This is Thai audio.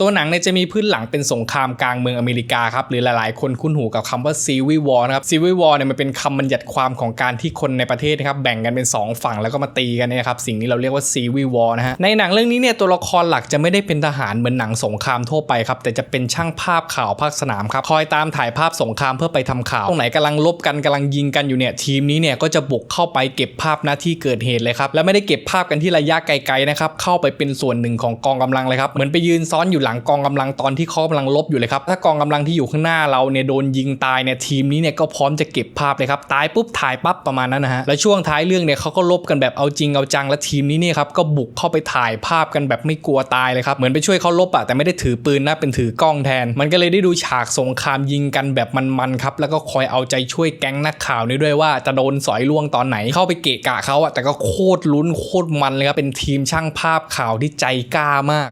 ตัวหนังเนี่ยจะมีพื้นหลังเป็นสงครามกลางเมืองอเมริกาครับหรือหลายๆ คนคุ้นหูกับคำว่า Civil War นะครับ Civil War เนี่ยมันเป็นคำบัญญัติความของการที่คนในประเทศนะครับแบ่งกันเป็น 2 ฝั่งแล้วก็มาตีกันนะครับสิ่งนี้เราเรียกว่า Civil War นะฮะในหนังเรื่องนี้เนี่ยตัวละครหลักจะไม่ได้เป็นทหารเหมือนหนังสงครามทั่วไปครับแต่จะเป็นช่างภาพข่าวภาคสนามครับคอยตามถ่ายภาพสงครามเพื่อไปทำข่าวตรงไหนกำลังลบกันกำลังยิงกันอยู่เนี่ยทีมนี้เนี่ยก็จะบุกเข้าไปเก็บภาพหน้าที่เกิดเหตุเลยครับและไม่ได้เก็บภาพกันที่ระยะไกลๆนะครับเข้าไปเป็นส่วนหนึ่งของกองกำลังเลยครับเหมือนไปยืนซ้อนอยู่หลังกองกำลังตอนที่เขากำลังลบอยู่เลยครับ ถ้ากองกำลังที่อยู่ข้างหน้าเราเนี่ยโดนยิงตายเนี่ยทีมนี้เนี่ยก็พร้อมจะเก็บภาพเลยครับ ตายปุ๊บถ่ายปั๊บประมาณนั้นนะฮะ และช่วงท้ายเรื่องเนี่ยเขาก็ลบกันแบบเอาจริงเอาจัง และทีมนี้เนี่ยครับก็บุกเข้าไปถ่ายภาพกันแบบไม่กลัวตายเลยครับ เหมือนไปช่วยเขาลบอะแต่ไม่ได้ถือปืนนะเป็นถือกล้องแทน มันก็เลยได้ดูฉากสงครามยิงกันแบบมันๆครับแล้วก็คอยเอาใจช่วยแก๊งนักข่าวนี้ด้วยว่าจะโดนสอยล่วงตอนไหนเข้าไปเกะกะเขาอะแต่ก็โคตรลุ้นโคตรมันเลยครับเป็นทีมช่างภาพข่าวที่ใจกล้ามาก